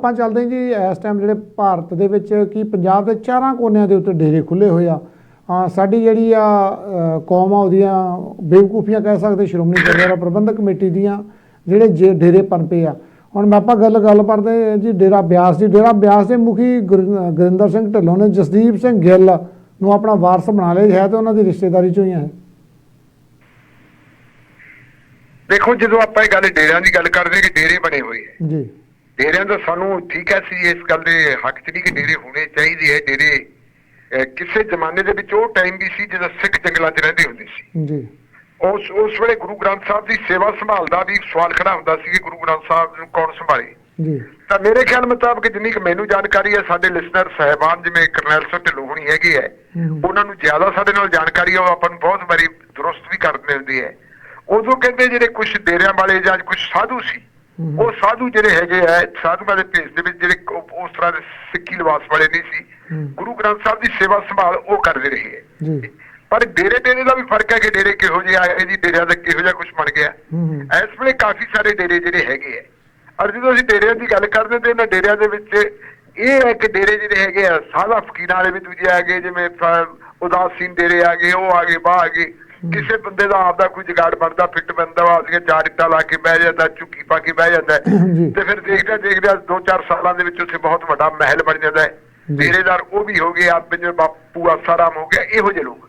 ਆਪਾਂ ਚੱਲਦੇ ਜੀ ਇਸ ਟਾਈਮ ਜਿਹੜੇ ਭਾਰਤ ਦੇ ਵਿੱਚ ਕੀ ਪੰਜਾਬ ਦੇ ਚਾਰਾਂ ਕੋਨਿਆਂ ਦੇ ਉੱਤੇ ਡੇਰੇ ਖੁੱਲੇ ਹੋਏ ਆ। ਸਾਡੀ ਜਿਹੜੀ ਆ ਕੌਮ ਆ ਉਹਦੀਆਂ ਬੇਵਕੂਫੀਆਂ ਕਹਿ ਸਕਦੇ ਸ਼੍ਰੋਮਣੀ ਗੁਰਦੁਆਰਾ ਪ੍ਰਬੰਧਕ ਕਮੇਟੀ ਦੀਆਂ ਜਿਹੜੇ ਜੇ ਡੇਰੇ ਪਨਪੇ ਆ। ਹੁਣ ਮੈਂ ਆਪਾਂ ਗੱਲ ਗੱਲ ਕਰਦੇ ਜੀ ਡੇਰਾ ਬਿਆਸ ਦੀ ਡੇਰਾ ਬਿਆਸ ਦੇ ਮੁਖੀ ਗੁਰ- ਗੁਰਿੰਦਰ ਸਿੰਘ ਢਿੱਲੋਂ ਨੇ ਜਸਦੀਪ ਸਿੰਘ ਗਿੱਲ ਨੂੰ ਆਪਣਾ ਵਾਰਸ ਬਣਾ ਲਿਆ। ਹੈ ਤੇ ਉਹਨਾਂ ਦੀ ਰਿਸ਼ਤੇਦਾਰੀ ਚੋਂ ਹੀ ਹੈ ਦੇਖੋ ਜਦੋਂ ਆਪਾਂ ਇਹ ਗੱਲ ਡੇਰਿਆਂ ਦੀ ਗੱਲ ਕਰਦੇ ਕਿ ਡੇਰੇ ਬਣੇ ਹੋਏ ਜੀ। ਡੇਰਿਆਂ ਦਾ ਸਾਨੂੰ ਠੀਕ ਹੈ ਸੀ ਇਸ ਗੱਲ ਦੇ ਹੱਕ 'ਚ ਨਹੀਂ ਕਿ ਡੇਰੇ ਹੋਣੇ ਚਾਹੀਦੇ ਹੈ ਡੇਰੇ ਕਿਸੇ ਜ਼ਮਾਨੇ ਦੇ ਵਿੱਚ ਉਹ ਟਾਈਮ ਵੀ ਸੀ ਜਦੋਂ ਸਿੱਖ ਜੰਗਲਾਂ 'ਚ ਰਹਿੰਦੇ ਹੁੰਦੇ ਸੀ ਜੀ ਉਸ ਉਸ ਵੇਲੇ ਗੁਰੂ ਗ੍ਰੰਥ ਸਾਹਿਬ ਦੀ ਸੇਵਾ ਸੰਭਾਲਦਾ ਵੀ ਸਵਾਲ ਖੜਾ ਹੁੰਦਾ ਸੀ ਕਿ ਗੁਰੂ ਗ੍ਰੰਥ ਸਾਹਿਬ ਨੂੰ ਕੌਣ ਸੰਭਾਲੇ ਜੀ ਤਾਂ ਮੇਰੇ ਖਿਆਲ ਮੁਤਾਬਕ ਜਿੰਨੀ ਕਿ ਮੈਨੂੰ ਜਾਣਕਾਰੀ ਹੈ ਸਾਡੇ ਲਿਸਨਰ ਸਹਿਬਾਨ ਜਿਵੇਂ ਕਰਨੈਲ ਸਿੰਘ ਢਿੱਲੋਂ ਹੋਣੀ ਹੈਗੇ ਹੈ। ਉਹਨਾਂ ਨੂੰ ਜ਼ਿਆਦਾ ਸਾਡੇ ਨਾਲ ਜਾਣਕਾਰੀ ਹੈ ਉਹ ਆਪਾਂ ਨੂੰ ਬਹੁਤ ਵਾਰੀ ਦਰੁਸਤ ਵੀ ਕਰ ਦਿੰਦੇ ਹੈ ਉਦੋਂ ਕਹਿੰਦੇ ਜਿਹੜੇ ਕੁਝ ਡੇਰਿਆਂ ਵਾਲੇ ਜਾਂ ਕੁਝ ਸਾਧੂ ਸੀ। ਉਹ ਸਾਧੂ ਜਿਹੜੇ ਹੈਗੇ ਹੈ ਸਾਧੂਆਂ ਦੇ ਭੇਸ ਦੇ ਵਿੱਚ ਜਿਹੜੇ ਉਸ ਤਰ੍ਹਾਂ ਦੇ ਸਿੱਖੀ ਲਿਬਾਸ ਵਾਲੇ ਨਹੀਂ ਸੀ। ਗੁਰੂ ਗ੍ਰੰਥ ਸਾਹਿਬ ਦੀ ਸੇਵਾ ਸੰਭਾਲ ਉਹ ਕਰਦੇ ਰਹੇ ਜੀ। ਪਰ ਡੇਰੇ ਡੇਰੇ ਦਾ ਵੀ ਫ਼ਰਕ ਹੈ ਕਿ ਡੇਰੇ ਕਿਹੋ ਜਿਹੇ ਆਏ ਜੀ ਡੇਰਿਆਂ ਦਾ ਕਿਹੋ ਜਿਹਾ ਕੁਝ ਬਣ ਗਿਆ। ਇਸ ਵੇਲੇ ਕਾਫੀ ਸਾਰੇ ਡੇਰੇ ਜਿਹੜੇ ਹੈਗੇ ਆ ਔਰ ਜਦੋਂ ਅਸੀਂ ਡੇਰਿਆਂ ਦੀ ਗੱਲ ਕਰਦੇ ਤੇ ਇਹਨਾਂ ਡੇਰਿਆਂ ਦੇ ਵਿੱਚ ਇਹ ਹੈ ਕਿ ਡੇਰੇ ਜਿਹੜੇ ਹੈਗੇ ਆ ਸਾਦਾ ਫਕੀਰਾਂ ਵਾਲੇ ਵੀ ਦੂਜੇ ਆ ਗਏ ਜਿਵੇਂ ਉਦਾਸੀਨ ਡੇਰੇ ਆ ਗਏ ਉਹ ਆ ਗਏ ਬਾਹ ਆ ਗਏ। ਕਿਸੇ ਬੰਦੇ ਦਾ ਆਪਦਾ ਕੋਈ ਜਗਾੜ ਬਣਦਾ ਫਿੱਟ ਬੰਦਾ ਵਾ ਅਸੀਂ ਚਾਰ ਇੱਟਾਂ ਲਾ ਕੇ ਬਹਿ ਜਾਂਦਾ ਝੁੱਕੀ ਪਾ ਕੇ ਬਹਿ ਜਾਂਦਾ। ਤੇ ਫਿਰ ਦੇਖਦੇ ਦੇਖਦੇ 2-4 ਸਾਲਾਂ ਦੇ ਵਿੱਚ ਉੱਥੇ ਬਹੁਤ ਵੱਡਾ ਮਹਿਲ ਬਣ ਜਾਂਦਾ ਹੈ। ਡੇਰੇਦਾਰ ਉਹ ਵੀ ਹੋ ਗਏ ਆਪ ਜਿਵੇਂ ਬਾਪੂ ਆਸਾਰਾਮ ਹੋ ਗਿਆ ਇਹੋ ਜਿਹੇ ਲੋਕ।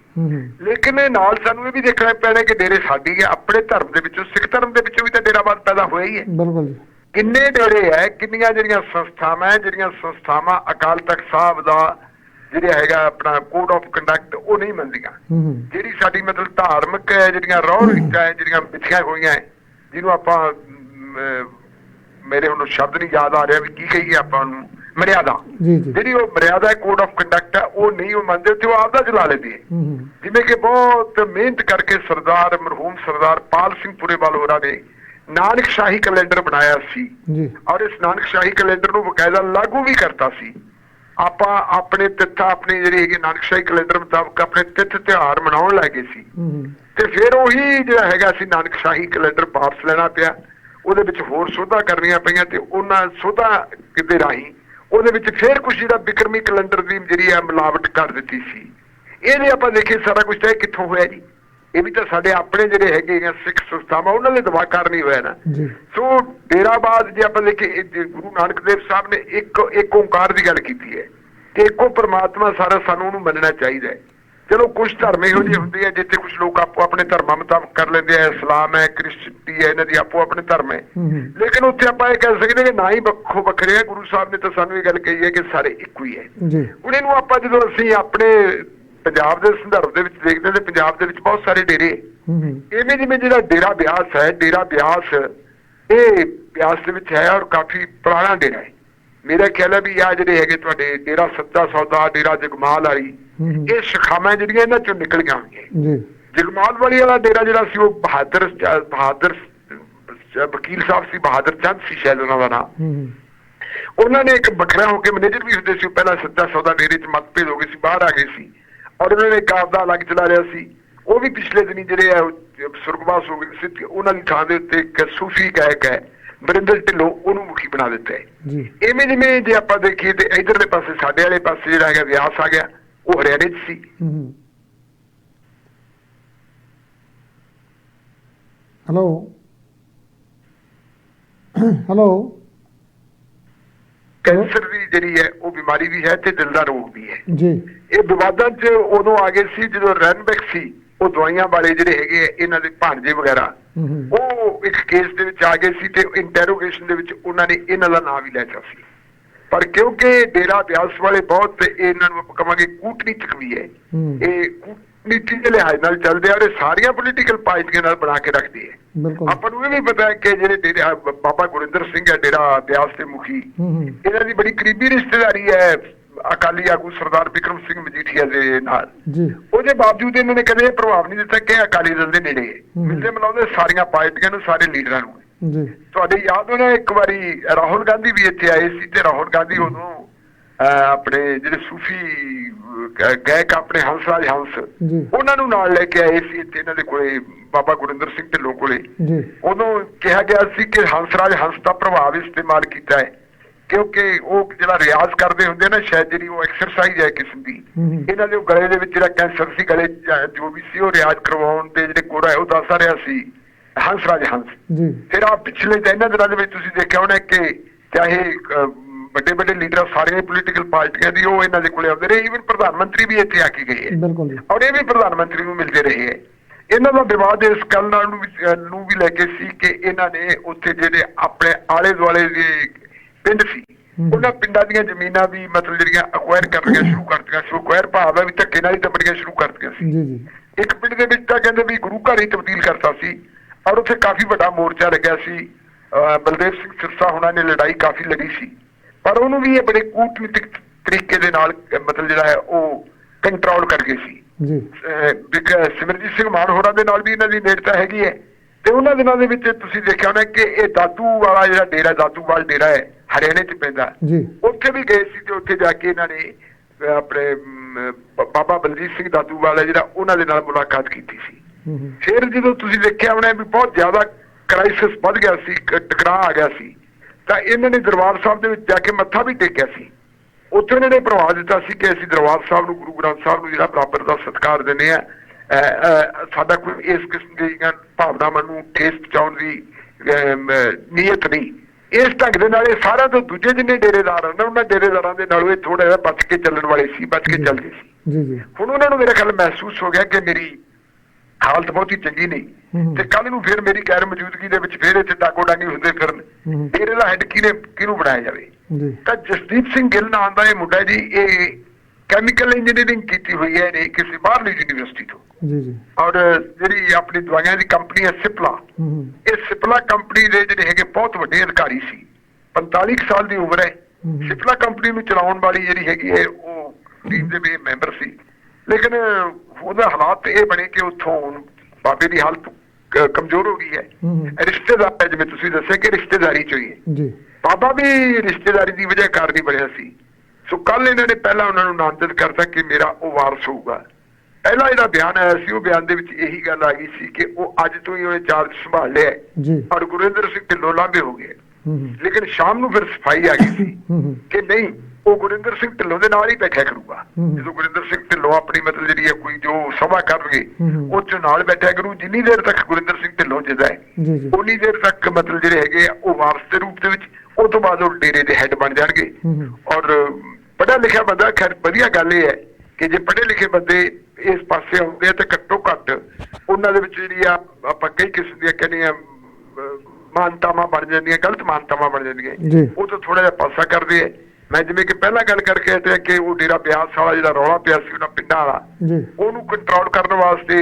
ਲੇਕਿਨ ਇਹ ਨਾਲ ਸਾਨੂੰ ਇਹ ਵੀ ਦੇਖਣਾ ਪੈਣਾ ਕਿ ਡੇਰੇ ਸਾਡੀ ਹੈ ਆਪਣੇ ਧਰਮ ਦੇ ਵਿੱਚੋਂ ਸਿੱਖ ਧਰਮ ਦੇ ਵਿੱਚੋਂ ਵੀ ਤਾਂ ਡੇਰਾਬਾਦ ਪੈਦਾ ਹੋਇਆ ਹੀ ਹੈ। ਬਿਲਕੁਲ ਕਿੰਨੇ ਡੇਰੇ ਹੈ ਕਿੰਨੀਆਂ ਜਿਹੜੀਆਂ ਸੰਸਥਾਵਾਂ ਹੈ ਜਿਹੜੀਆਂ ਸੰਸਥਾਵਾਂ ਅਕਾਲ ਤਖਤ ਸਾਹਿਬ ਦਾ ਜਿਹੜਾ ਹੈਗਾ ਆਪਣਾ ਕੋਡ ਆਫ ਕੰਡਕਟ ਉਹ ਨਹੀਂ ਮੰਨਦੀਆਂ। ਜਿਹੜੀ ਸਾਡੀ ਮਤਲਬ ਧਾਰਮਿਕ ਹੈ ਜਿਹੜੀਆਂ ਰੌਹ ਰੀਤਾਂ ਹੈ ਜਿਹੜੀਆਂ ਮਿੱਥੀਆਂ ਹੋਈਆਂ ਹੈ ਜਿਹਨੂੰ ਆਪਾਂ ਮੇਰੇ ਹੁਣ ਸ਼ਬਦ ਨਹੀਂ ਯਾਦ ਆ ਰਿਹਾ ਵੀ ਕੀ ਕਹੀਏ ਆਪਾਂ ਨੂੰ ਮਰਿਆਦਾ। ਜਿਹੜੀ ਉਹ ਮਰਿਆਦਾ ਕੋਡ ਆਫ ਕੰਡਕਟ ਹੈ ਉਹ ਨਹੀਂ ਉਹ ਮੰਨਦੇ ਤੇ ਉਹ ਆਪਦਾ ਚਲਾ ਲੈਂਦੇ ਹੈ। ਜਿਵੇਂ ਕਿ ਬਹੁਤ ਮਿਹਨਤ ਕਰਕੇ ਸਰਦਾਰ ਮਰਹੂਮ ਸਰਦਾਰ ਪਾਲ ਸਿੰਘ ਪੁਰੇਵਾਲ ਹੋਰਾਂ ਨੇ ਨਾਨਕ ਸ਼ਾਹੀ ਕੈਲੰਡਰ ਬਣਾਇਆ ਸੀ ਜੀ। ਔਰ ਇਸ ਨਾਨਕ ਸ਼ਾਹੀ ਕੈਲੰਡਰ ਨੂੰ ਬਕਾਇਦਾ ਲਾਗੂ ਵੀ ਕਰਤਾ ਸੀ। ਆਪਾਂ ਆਪਣੇ ਤਿੱਥਾਂ ਆਪਣੇ ਜਿਹੜੇ ਹੈਗੇ ਨਾਨਕ ਸ਼ਾਹੀ ਕੈਲੰਡਰ ਮੁਤਾਬਕ ਆਪਣੇ ਤਿੱਥ ਤਿਉਹਾਰ ਮਨਾਉਣ ਲੱਗੇ ਸੀ। ਤੇ ਫਿਰ ਉਹੀ ਜਿਹੜਾ ਹੈਗਾ ਸੀ ਨਾਨਕ ਸ਼ਾਹੀ ਕੈਲੰਡਰ ਵਾਪਸ ਲੈਣਾ ਪਿਆ। ਉਹਦੇ ਵਿੱਚ ਹੋਰ ਸੋਧਾਂ ਕਰਨੀਆਂ ਪਈਆਂ ਤੇ ਉਹਨਾਂ ਸੋਧਾਂ ਕਿਤੇ ਰਾਹੀਂ ਉਹਦੇ ਵਿੱਚ ਫਿਰ ਕੁਝ ਜਿਹੜਾ ਬਿਕਰਮੀ ਕੈਲੰਡਰ ਦੀ ਜਿਹੜੀ ਹੈ ਮਿਲਾਵਟ ਕਰ ਦਿੱਤੀ ਸੀ। ਇਹਦੇ ਆਪਾਂ ਦੇਖੀਏ ਸਾਰਾ ਕੁਝ ਤਾਂ ਕਿੱਥੋਂ ਹੋਇਆ ਜੀ? ਇਹ ਵੀ ਤਾਂ ਸਾਡੇ ਆਪਣੇ ਜਿਹੜੇ ਹੈਗੇ ਆ ਸਿੱਖ ਸੰਸਥਾਵਾਂ ਉਹਨਾਂ ਦੇ ਦਵਾ ਨਹੀਂ ਹੋਇਆ ਨਾ। ਜੀ। ਸੋ ਡੇਰਾਬਾਦ ਜੇ ਆਪਾਂ ਜੇ ਗੁਰੂ ਨਾਨਕ ਦੇਵ ਸਾਹਿਬ ਨੇ ਇੱਕ ਇੱਕ ਓੰਕਾਰ ਦੀ ਗੱਲ ਕੀਤੀ ਹੈ ਕਿ ਇੱਕੋ ਪ੍ਰਮਾਤਮਾ ਸਾਰਾ ਸਾਨੂੰ ਉਹਨੂੰ ਮੰਨਣਾ ਚਾਹੀਦਾ ਹੈ। ਚਲੋ ਕੁਝ ਧਰਮ ਇਹੋ ਜਿਹੇ ਹੁੰਦੇ ਆ ਜਿੱਥੇ ਕੁਝ ਲੋਕ ਆਪੋ ਆਪਣੇ ਧਰਮਾਂ ਮੁਤਾਬਕ ਕਰ ਲੈਂਦੇ ਆ ਇਸਲਾਮ ਹੈ ਕ੍ਰਿਸਚੀਅਨਟੀ ਹੈ ਇਹਨਾਂ ਦੀ ਆਪੋ ਆਪਣੇ ਧਰਮ ਹੂੰ। ਲੇਕਿਨ ਉੱਥੇ ਆਪਾਂ ਇਹ ਕਹਿ ਸਕਦੇ ਕਿ ਨਾ ਹੀ ਵੱਖੋ ਵੱਖਰੇ ਆ। ਗੁਰੂ ਸਾਹਿਬ ਨੇ ਤਾਂ ਸਾਨੂੰ ਇਹ ਗੱਲ ਕਹੀ ਹੈ ਕਿ ਸਾਰੇ ਇੱਕੋ ਹੀ ਹੈ। ਜੀ। ਹੁਣ ਇਹਨੂੰ ਆਪਾਂ ਜਦੋਂ ਅਸੀਂ ਆਪਣੇ ਪੰਜਾਬ ਦੇ ਸੰਦਰਭ ਦੇ ਵਿੱਚ ਦੇਖਦੇ ਹਾਂ ਤੇ ਪੰਜਾਬ ਦੇ ਵਿੱਚ ਬਹੁਤ ਸਾਰੇ ਡੇਰੇ ਇਵੇਂ ਜਿਵੇਂ ਜਿਹੜਾ ਡੇਰਾ ਬਿਆਸ ਹੈ ਡੇਰਾ ਬਿਆਸ ਇਹ ਬਿਆਸ ਦੇ ਵਿੱਚ ਹੈ ਔਰ ਕਾਫੀ ਪੁਰਾਣਾ ਡੇਰਾ ਹੈ। ਮੇਰਾ ਖਿਆਲ ਹੈ ਵੀ ਆ ਜਿਹੜੇ ਹੈਗੇ ਤੁਹਾਡੇ ਡੇਰਾ ਸੱਤਾ ਸੌਦਾ ਡੇਰਾ ਜਗਮਾਲ ਵਾਲੀ ਇਹ ਸ਼ਖਾਵਾਂ ਜਿਹੜੀਆਂ ਇਹਨਾਂ ਚੋਂ ਨਿਕਲ ਗਈਆਂ ਜੀ। ਜਗਮਾਲ ਵਾਲੀ ਵਾਲਾ ਡੇਰਾ ਜਿਹੜਾ ਸੀ ਉਹ ਬਹਾਦਰ ਬਹਾਦਰ ਵਕੀਲ ਸਾਹਿਬ ਸੀ ਬਹਾਦਰ ਚੰਦ ਸੀ ਸ਼ਾਇਦ ਉਹਨਾਂ ਦਾ ਨਾਮ। ਉਹਨਾਂ ਨੇ ਇੱਕ ਵੱਖਰਾ ਹੋ ਕੇ ਮੈਨੇਜਰ ਵੀ ਹੁੰਦੇ ਸੀ ਪਹਿਲਾਂ ਸੱਤਾ ਸੌਦਾ ਡੇਰੇ 'ਚ ਮਤਭੇਦ ਹੋ ਗਏ ਸੀ ਬਾਹਰ ਆ ਗਏ ਸੀ। ਔਰ ਉਹਨਾਂ ਨੇ ਇੱਕ ਆਪਦਾ ਅਲੱਗ ਚਲਾ ਰਿਹਾ ਸੀ। ਉਹ ਵੀ ਪਿਛਲੇ ਦਿਨੀ ਜਿਹੜੇ ਆ ਸੁਰਗਵਾਸ ਹੋ ਗਏ ਸੀ ਉਹਨਾਂ ਦੀ ਥਾਂ ਦੇ ਉੱਤੇ ਇੱਕ ਸੂਫੀ ਗਾਇਕ ਹੈ ਬਰਿੰਦਰ ਢਿੱਲੋਂ ਉਹਨੂੰ ਮੁਖੀ ਬਣਾ ਦਿੱਤਾ ਹੈ। ਜੀ। ਇਵੇਂ ਜਿਵੇਂ ਜੇ ਆਪਾਂ ਦੇਖੀਏ ਤੇ ਇਧਰਲੇ ਪਾਸੇ ਸਾਡੇ ਵਾਲੇ ਪਾਸੇ ਜਿਹੜਾ ਹੈਗਾ ਵਿਆਸ ਆ ਗਿਆ ਉਹ ਹਰਿਆਣੇ 'ਚ ਸੀ। ਹੈਲੋ। ਹੈਲੋ। ਕੈਂਸਰ ਦੀ ਜਿਹੜੀ ਹੈ ਉਹ ਬਿਮਾਰੀ ਵੀ ਹੈ ਤੇ ਦਿਲ ਦਾ ਰੋਗ ਵੀ ਹੈ। ਜੀ। ਇਹ ਵਿਵਾਦਾਂ 'ਚ ਉਦੋਂ ਆ ਗਏ ਸੀ ਜਦੋਂ ਰੈਨਬੈਕ ਸੀ ਉਹ ਦਵਾਈਆਂ ਵਾਲੇ ਜਿਹੜੇ ਹੈਗੇ ਇਹਨਾਂ ਦੇ ਭਾਂਜੇ ਵਗੈਰਾ ਹੂੰ ਹੂੰ। ਉਹ ਇੱਕ ਕੇਸ ਦੇ ਵਿੱਚ ਆ ਗਏ ਸੀ ਤੇ ਇੰਟਰੋਗੇਸ਼ਨ ਦੇ ਵਿੱਚ ਉਹਨਾਂ ਨੇ ਇਹਨਾਂ ਦਾ ਨਾਮ ਵੀ ਲੈ ਲਿਆ ਸੀ। ਪਰ ਕਿਉਂਕਿ ਡੇਰਾ ਬਿਆਸ ਵਾਲੇ ਬਹੁਤ ਇਹਨਾਂ ਨੂੰ ਕਹਾਂਗੇ ਕੂਟਨੀਤਿਕ ਵੀ ਹੈ। ਹੂੰ। ਇਹ ਕੂਟਨੀਤੀ ਦੇ ਲਿਹਾਜ਼ ਨਾਲ ਚੱਲਦੇ ਆ ਔਰ ਇਹ ਸਾਰੀਆਂ ਪੋਲੀਟੀਕਲ ਪਾਰਟੀਆਂ ਨਾਲ ਬਣਾ ਕੇ ਰੱਖਦੇ ਬਿਲਕੁਲ। ਆਪਾਂ ਨੂੰ ਇਹ ਵੀ ਪਤਾ ਹੈ ਕਿ ਜਿਹੜੇ ਡੇਰਾ ਬਾਬਾ ਗੁਰਿੰਦਰ ਸਿੰਘ ਹੈ ਡੇਰਾ ਬਿਆਸ ਦੇ ਮੁਖੀ ਹੂੰ ਹੂੰ। ਇਹਨਾਂ ਦੀ ਬੜੀ ਕਰੀਬੀ ਰਿਸ਼ਤੇਦਾਰੀ ਹੈ। ਅਕਾਲੀ ਆਗੂ ਸਰਦਾਰ ਵਿਕਰਮ ਸਿੰਘ ਮਜੀਠੀਆ ਦੇ ਨਾਲ। ਜੀ। ਉਹਦੇ ਬਾਵਜੂਦ ਇਹਨਾਂ ਨੇ ਕਦੇ ਪ੍ਰਭਾਵ ਨਹੀਂ ਦਿੱਤਾ ਕਿ ਅਕਾਲੀ ਦਲ ਦੇ ਨੇੜੇ। ਮਿਲਦੇ ਮਿਲਾਉਂਦੇ ਸਾਰੀਆਂ ਪਾਰਟੀਆਂ ਨੂੰ ਸਾਰੇ ਲੀਡਰਾਂ ਨੂੰ। ਜੀ। ਤੁਹਾਡੇ ਯਾਦ ਹੋਣਾ ਇੱਕ ਵਾਰੀ ਰਾਹੁਲ ਗਾਂਧੀ ਵੀ ਇੱਥੇ ਆਏ ਸੀ ਤੇ ਰਾਹੁਲ ਗਾਂਧੀ ਉਦੋਂ ਆਪਣੇ ਜਿਹੜੇ ਸੂਫੀ ਗਾਇਕ ਆਪਣੇ ਹੰਸਰਾਜ ਹੰਸ ਉਹਨਾਂ ਨੂੰ ਨਾਲ ਲੈ ਕੇ ਆਏ ਸੀ ਇੱਥੇ ਇਹਨਾਂ ਦੇ ਕੋਲੇ ਬਾਬਾ ਗੁਰਿੰਦਰ ਸਿੰਘ ਢਿੱਲੋਂ ਕੋਲੇ। ਜੀ। ਉਦੋਂ ਕਿਹਾ ਗਿਆ ਸੀ ਕਿ ਹੰਸਰਾਜ ਹੰਸ ਦਾ ਪ੍ਰਭਾਵ ਇਸਤੇਮਾਲ ਕੀਤਾ ਹੈ। ਕਿਉਂਕਿ ਉਹ ਜਿਹੜਾ ਰਿਆਜ਼ ਕਰਦੇ ਹੁੰਦੇ ਨਾ ਸ਼ਾਇਦ ਜਿਹੜੀ ਉਹ ਐਕਸਰਸਾਈਜ਼ ਹੈ ਕਿਸਮ ਦੀ। ਇਹਨਾਂ ਦੇ ਗਲੇ ਦੇ ਵਿੱਚ ਜਿਹੜਾ ਕੈਂਸਰ ਸੀ ਗਲੇ ਜਾਂ ਵੀ ਸੀ ਉਹ ਰਿਆਜ਼ ਕਰਵਾਉਣ ਤੇ ਜਿਹੜੇ ਕੋੜਾ ਹੈ ਉਹ ਦੱਸ ਰਿਹਾ ਸੀ ਹੰਸਰਾਜ ਹੰਸ। ਜੀ। ਫਿਰ ਆ ਪਿਛਲੇ ਇਹਨਾਂ ਦਿਨਾਂ ਦੇ ਵਿੱਚ ਤੁਸੀਂ ਦੇਖਿਆ ਹੋਣਾ ਕਿ ਚਾਹੇ ਵੱਡੇ ਵੱਡੇ ਲੀਡਰ ਸਾਰੀਆਂ ਪੋਲੀਟੀਕਲ ਪਾਰਟੀਆਂ ਦੀ ਉਹ ਇਹਨਾਂ ਦੇ ਕੋਲੇ ਆਉਂਦੇ ਰਹੇ ਈਵਨ ਪ੍ਰਧਾਨ ਮੰਤਰੀ ਵੀ ਇੱਥੇ ਆ ਕੇ ਗਏ ਹੈ। ਬਿਲਕੁਲ ਔਰ ਇਹ ਵੀ ਪ੍ਰਧਾਨ ਮੰਤਰੀ ਨੂੰ ਮਿਲਦੇ ਰਹੇ ਹੈ। ਇਹਨਾਂ ਦਾ ਵਿਵਾਦ ਇਸ ਗੱਲ ਨਾਲ ਨੂੰ ਵੀ- ਅਹ ਨੂੰ ਵੀ ਲੈ ਕੇ ਸੀ ਕਿ ਇਹਨਾਂ ਨੇ ਉੱਥੇ ਜਿਹੜੇ ਆਪਣੇ ਆਲੇ ਦੁਆਲੇ ਦੇ ਪਿੰਡ ਸੀ। ਉਹਨਾਂ ਪਿੰਡਾਂ ਦੀਆਂ ਜ਼ਮੀਨਾਂ ਵੀ ਮਤਲਬ ਜਿਹੜੀਆਂ ਅਕਵਾਇਰ ਕਰਨੀਆਂ ਸ਼ੁਰੂ ਕਰ ਦਿੱਤੀਆਂ ਸੀ। ਅਕਵਾਇਰ ਭਾਵ ਹੈ ਵੀ ਧੱਕੇ ਨਾਲ ਹੀ ਦਬੜੀਆਂ ਸ਼ੁਰੂ ਕਰ ਦਿੱਤੀਆਂ ਸੀ। ਜੀ ਜੀ। ਇੱਕ ਪਿੰਡ ਦੇ ਵਿੱਚ ਤਾਂ ਕਹਿੰਦੇ ਵੀ ਗੁਰੂ ਘਰ ਹੀ ਤਬਦੀਲ ਕਰਤਾ ਸੀ ਔਰ ਉੱਥੇ ਕਾਫੀ ਵੱਡਾ ਮੋਰਚਾ ਲੱਗਿਆ ਸੀ। ਬਲਦੇਵ ਸਿੰਘ ਸਿਰਸਾ ਹੁਣਾਂ ਨੇ ਲੜਾਈ ਕਾਫੀ ਲੜੀ ਸੀ। ਪਰ ਉਹਨੂੰ ਵੀ ਇਹ ਬੜੇ ਕੂਟਨੀਤਿਕ ਤਰੀਕੇ ਦੇ ਨਾਲ ਮਤਲਬ ਜਿਹੜਾ ਹੈ ਉਹ ਕੰਟਰੋਲ ਕਰ ਗਏ ਸੀ। ਜੀ। ਸਿਮਰਜੀਤ ਸਿੰਘ ਮਾਨ ਹੋਰਾਂ ਦੇ ਨਾਲ ਵੀ ਇਹਨਾਂ ਦੀ ਨੇੜਤਾ ਹੈਗੀ ਹੈ। ਤੇ ਉਹਨਾਂ ਦਿਨਾਂ ਦੇ ਵਿੱਚ ਤੁਸੀਂ ਦੇਖਿਆ ਹੋਣਾ ਕਿ ਇਹ ਦਾਦੂ ਵਾਲਾ ਜਿਹੜਾ ਡੇਰਾ ਦਾਦੂਵਾਲ ਡੇਰਾ ਹੈ ਹਰਿਆਣੇ 'ਚ ਪੈਂਦਾ। ਜੀ। ਉੱਥੇ ਵੀ ਗਏ ਸੀ ਤੇ ਉੱਥੇ ਜਾ ਕੇ ਇਹਨਾਂ ਨੇ ਆਪਣੇ ਬਾਬਾ ਬਲਜੀਤ ਸਿੰਘ ਦਾਦੂਵਾਲ ਹੈ ਜਿਹੜਾ ਉਹਨਾਂ ਦੇ ਨਾਲ ਮੁਲਾਕਾਤ ਕੀਤੀ ਸੀ। ਫਿਰ ਜਦੋਂ ਤੁਸੀਂ ਦੇਖਿਆ ਹੋਣਾ ਵੀ ਬਹੁਤ ਜ਼ਿਆਦਾ ਕ੍ਰਾਈਸਿਸ ਵੱਧ ਗਿਆ ਸੀ ਟਕਰਾਅ ਆ ਗਿਆ ਸੀ ਤਾਂ ਇਹਨਾਂ ਨੇ ਦਰਬਾਰ ਸਾਹਿਬ ਦੇ ਵਿੱਚ ਜਾ ਕੇ ਮੱਥਾ ਵੀ ਟੇਕਿਆ ਸੀ। ਉੱਥੇ ਇਹਨਾਂ ਨੇ ਪ੍ਰਵਾਹ ਦਿੱਤਾ ਸੀ ਕਿ ਅਸੀਂ ਦਰਬਾਰ ਸਾਹਿਬ ਨੂੰ ਗੁਰੂ ਗ੍ਰੰਥ ਸਾਹਿਬ ਨੂੰ ਜਿਹੜਾ ਬਰਾਬਰ ਦਾ ਸਤਿਕਾਰ ਦਿੰਦੇ ਆ ਸਾਡਾ ਕੋਈ ਇਸ ਕਿਸਮ ਦੀਆਂ ਭਾਵਨਾਵਾਂ ਨੂੰ ਠੇਸ ਪਹੁੰਚਾਉਣ ਦੀ ਨੀਅਤ ਨਹੀਂ। ਇਸ ਢੰਗ ਦੇ ਨਾਲ ਇਹ ਸਾਰਿਆਂ ਤੋਂ ਦੂਜੇ ਜਿੰਨੇ ਡੇਰੇਦਾਰ ਹਨ ਉਹਨਾਂ ਡੇਰੇਦਾਰਾਂ ਦੇ ਨਾਲੋਂ ਇਹ ਥੋੜਾ ਜਿਹਾ ਬਚ ਕੇ ਚੱਲਣ ਵਾਲੇ ਸੀ ਬਚ ਕੇ ਚੱਲਦੇ ਸੀ। ਜੀ ਜੀ। ਹੁਣ ਉਹਨਾਂ ਨੂੰ ਮੇਰੇ ਖਿਆਲ ਮਹਿਸੂਸ ਹੋ ਗਿਆ ਕਿ ਮੇਰੀ ਹਾਲਤ ਬਹੁਤੀ ਚੰਗੀ ਨਹੀਂ। ਤੇ ਕੱਲ ਨੂੰ ਫਿਰ ਮੇਰੀ ਗੈਰ ਮੌਜੂਦਗੀ ਦੇ ਵਿੱਚ ਫਿਰ ਇੱਥੇ ਡਾਕੋ ਡਾਂਗੀ ਹੁੰਦੇ ਫਿਰਨ। ਫਿਰ ਇਹਦਾ ਹੈੱਡ ਕਿਹਨੇ ਕਿਹਨੂੰ ਬਣਾਇਆ ਜਾਵੇ? ਜੀ। ਤਾਂ ਜਸਦੀਪ ਸਿੰਘ ਗਿੱਲ ਨਾਮ ਦਾ ਇਹ ਮੁੰਡਾ ਜੀ ਇਹ ਕੈਮੀਕਲ ਇੰਜੀਨੀਅਰਿੰਗ ਕੀਤੀ ਹੋਈ ਹੈ ਨੇ ਕਿਸੇ ਬਾਹਰਲੀ ਯੂਨੀਵਰਸਿਟੀ ਤੋਂ। ਜੀ ਜੀ। ਔਰ ਜਿਹੜੀ ਆਪਣੀ ਦਵਾਈਆਂ ਦੀ ਕੰਪਨੀ ਹੈ ਸਿਪਲਾ ਇਹ ਸਿਪਲਾ ਕੰਪਨੀ ਦੇ ਜਿਹੜੇ ਹੈਗੇ ਬਹੁਤ ਵੱਡੇ ਅਧਿਕਾਰੀ ਸੀ। 45 ਕੁ ਸਾਲ ਦੀ ਉਮਰ ਹੈ। ਸਿਪਲਾ ਕੰਪਨੀ ਨੂੰ ਚਲਾਉਣ ਵਾਲੀ ਜਿਹੜੀ ਹੈਗੀ ਹੈ ਉਹ ਟੀਮ ਦੇ ਵੀ ਮੈਂਬਰ ਸੀ। ਲੇਕਿਨ ਉਹਦਾ ਹਾਲਾਤ ਇਹ ਬਣੇ ਕਿ ਉੱਥੋਂ ਬਾਬੇ ਦੀ ਹਾਲਤ ਕਮਜ਼ੋਰ ਹੋ ਗਈ ਹੈ। ਰਿਸ਼ਤੇਦਾਰ ਜਿਵੇਂ ਤੁਸੀਂ ਦੱਸਿਆ ਕਿ ਰਿਸ਼ਤੇਦਾਰੀ ਚ ਹੋਈ ਹੈ। ਜੀ। ਬਾਬਾ ਵੀ ਰਿਸ਼ਤੇਦਾਰੀ ਦੀ ਵਜ੍ਹਾ ਕਾਰਨ ਹੀ ਬਣਿਆ ਸੀ। ਸੋ ਕੱਲ ਇਹਨਾਂ ਨੇ ਪਹਿਲਾਂ ਉਹਨਾਂ ਨੂੰ ਨਾਮਜ਼ਦ ਕਰਤਾ ਕਿ ਮੇਰਾ ਉਹ ਵਾਰਸ ਹੋਊਗਾ। ਪਹਿਲਾ ਜਿਹੜਾ ਬਿਆਨ ਆਇਆ ਸੀ ਉਹ ਬਿਆਨ ਦੇ ਵਿੱਚ ਇਹੀ ਗੱਲ ਆ ਗਈ ਸੀ ਕਿ ਉਹ ਅੱਜ ਤੋਂ ਹੀ ਉਹਨੇ ਚਾਰਜ ਸੰਭਾਲ ਲਿਆ ਜੀ। ਔਰ ਗੁਰਿੰਦਰ ਸਿੰਘ ਢਿੱਲੋਂ ਲਾਂਭੇ ਹੋ ਗਏ। ਲੇਕਿਨ ਸ਼ਾਮ ਨੂੰ ਫਿਰ ਸਫ਼ਾਈ ਆ ਗਈ ਸੀ ਕਿ ਨਹੀਂ ਉਹ ਗੁਰਿੰਦਰ ਸਿੰਘ ਢਿੱਲੋਂ ਦੇ ਨਾਲ ਹੀ ਬੈਠਿਆ ਕਰੂਗਾ। ਜਦੋਂ ਗੁਰਿੰਦਰ ਸਿੰਘ ਢਿੱਲੋਂ ਆਪਣੀ ਮਤਲਬ ਜਿਹੜੀ ਹੈ ਕੋਈ ਜੋ ਸਭਾ ਕਰਨਗੇ। ਉਹ ਚ ਨਾਲ ਬੈਠਿਆ ਕਰੂ ਜਿੰਨੀ ਦੇਰ ਤੱਕ ਗੁਰਿੰਦਰ ਸਿੰਘ ਢਿੱਲੋਂ ਜਿੱਦਾ ਹੈ ਉਨੀ ਦੇਰ ਤੱਕ ਮਤਲਬ ਜਿਹੜੇ ਹੈਗੇ ਉਹ ਵਾਰਸ ਦੇ ਰੂਪ ਦੇ ਵਿੱਚ ਉਹ ਤੋਂ ਬਾਅਦ ਉਹ ਡੇਰੇ ਦੇ ਹੈੱਡ ਬਣ ਜਾਣਗੇ। ਔਰ ਪੜ੍ਹਿਆ ਲਿਖਿਆ ਬੰਦਾ ਖੈਰ ਵਧੀਆ ਗੱਲ ਇਹ ਹੈ ਕਿ ਜੇ ਪੜ੍ਹੇ ਲਿਖੇ ਬੰਦੇ ਇਸ ਪਾਸੇ ਆਉਂਦੇ ਆ ਤੇ ਘੱਟੋ ਘੱਟ ਉਹਨਾਂ ਦੇ ਵਿੱਚ ਜਿਹੜੀ ਆ ਆਪਾਂ ਕਈ ਕਿਸਮ ਦੀਆਂ ਕਹਿੰਦੇ ਆ ਮਾਨਤਾਵਾਂ ਬਣ ਜਾਂਦੀਆਂ ਗਲਤ ਮਾਨਤਾਵਾਂ ਬਣ ਜਾਂਦੀਆਂ। ਉਹ ਤੋਂ ਥੋੜਾ ਜਿਹਾ ਪਾਸਾ ਕਰਦੇ ਆ ਮੈਂ ਜਿਵੇਂ ਕਿ ਪਹਿਲਾਂ ਗੱਲ ਕਰਕੇ ਹਟਿਆ ਕਿ ਉਹ ਡੇਰਾ ਬਿਆਸ ਵਾਲਾ ਜਿਹੜਾ ਰੌਲਾ ਪਿਆ ਸੀ ਉਹਨਾਂ ਪਿੰਡਾਂ ਵਾਲਾ ਉਹਨੂੰ ਕੰਟਰੋਲ ਕਰਨ ਵਾਸਤੇ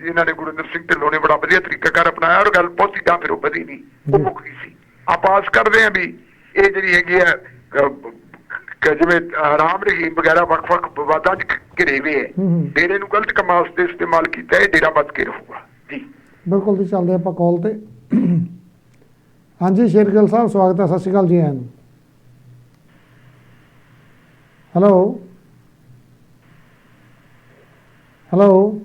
ਇਹਨਾਂ ਨੇ ਗੁਰਿੰਦਰ ਸਿੰਘ ਢਿੱਲੋਂ ਨੇ ਬੜਾ ਵਧੀਆ ਤਰੀਕਾ ਕਰ ਅਪਣਾਇਆ ਔਰ ਗੱਲ ਬਹੁਤੀ ਤਾਂ ਫਿਰ ਉਹ ਵਧੀ ਨਹੀਂ ਉਹ। ਮੁੱਕ ਗਈ ਸੀ ਆਪਾਂ ਆਸ ਕਰਦੇ ਹਾਂ ਵੀ ਇਹ ਜਿਹੜੀ ਹੈਗੀ ਆ ਜਿਵੇਂ ਅਹ, ਰਾਮ ਰਹੀਮ ਵਗੈਰਾ ਵੱਖ-ਵੱਖ ਵਿਵਾਦਾਂ 'ਚ ਘਿਰੇ ਹੋਏ ਹੈ। ਡੇਰੇ ਨੂੰ ਗਲਤ ਕੰਮਾਂ ਵਾਸਤੇ ਇਸਤੇਮਾਲ ਕੀਤਾ ਇਹ ਡੇਰਾ ਬਚ ਕੇ ਰਹੂਗਾ ਜੀ। ਬਿਲਕੁਲ ਜੀ ਚੱਲਦੇ ਆਪਾਂ ਕਾਲ ਤੇ। ਹਾਂਜੀ ਸ਼ੇਰਗਿੱਲ ਸਾਹਿਬ ਸਵਾਗਤ ਹੈ ਸਤਿ ਸ਼੍ਰੀ ਅਕਾਲ ਜੀ ਆਇਆਂ ਨੂੰ। ਹੈਲੋ? ਹੈਲੋ?